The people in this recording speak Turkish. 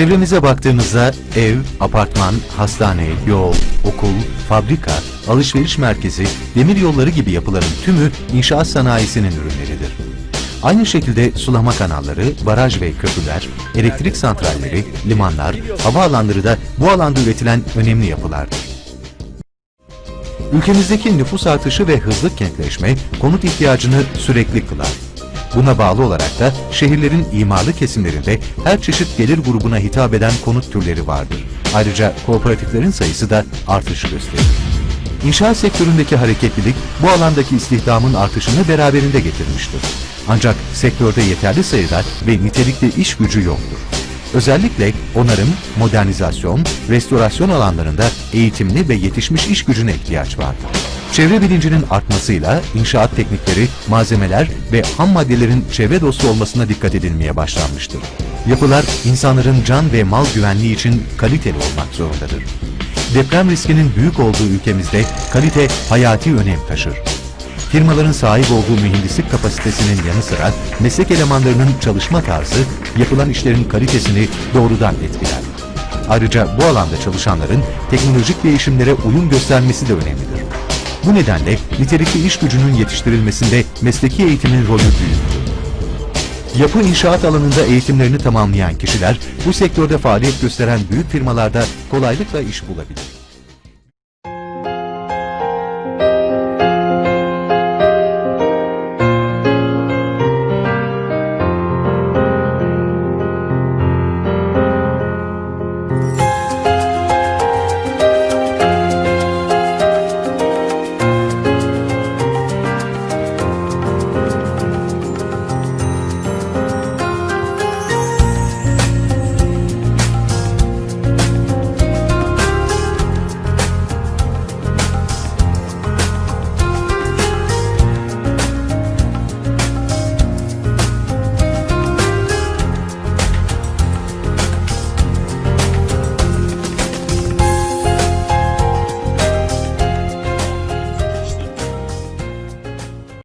Çevremize baktığımızda ev, apartman, hastane, yol, okul, fabrika, alışveriş merkezi, demir yolları gibi yapıların tümü inşaat sanayisinin ürünleridir. Aynı şekilde sulama kanalları, baraj ve köprüler, elektrik santralleri, limanlar, havaalanları da bu alanda üretilen önemli yapılardır. Ülkemizdeki nüfus artışı ve hızlı kentleşme konut ihtiyacını sürekli kılar. Buna bağlı olarak da şehirlerin imarlı kesimlerinde her çeşit gelir grubuna hitap eden konut türleri vardır. Ayrıca kooperatiflerin sayısı da artış gösterir. İnşaat sektöründeki hareketlilik bu alandaki istihdamın artışını beraberinde getirmiştir. Ancak sektörde yeterli sayıda ve nitelikli iş gücü yoktur. Özellikle onarım, modernizasyon, restorasyon alanlarında eğitimli ve yetişmiş iş gücüne ihtiyaç vardır. Çevre bilincinin artmasıyla inşaat teknikleri, malzemeler ve ham maddelerin çevre dostu olmasına dikkat edilmeye başlanmıştır. Yapılar insanların can ve mal güvenliği için kaliteli olmak zorundadır. Deprem riskinin büyük olduğu ülkemizde kalite hayati önem taşır. Firmaların sahip olduğu mühendislik kapasitesinin yanı sıra meslek elemanlarının çalışma tarzı yapılan işlerin kalitesini doğrudan etkiler. Ayrıca bu alanda çalışanların teknolojik değişimlere uyum göstermesi de önemlidir. Bu nedenle nitelikli iş gücünün yetiştirilmesinde mesleki eğitimin rolü büyüktür. Yapı inşaat alanında eğitimlerini tamamlayan kişiler bu sektörde faaliyet gösteren büyük firmalarda kolaylıkla iş bulabilir.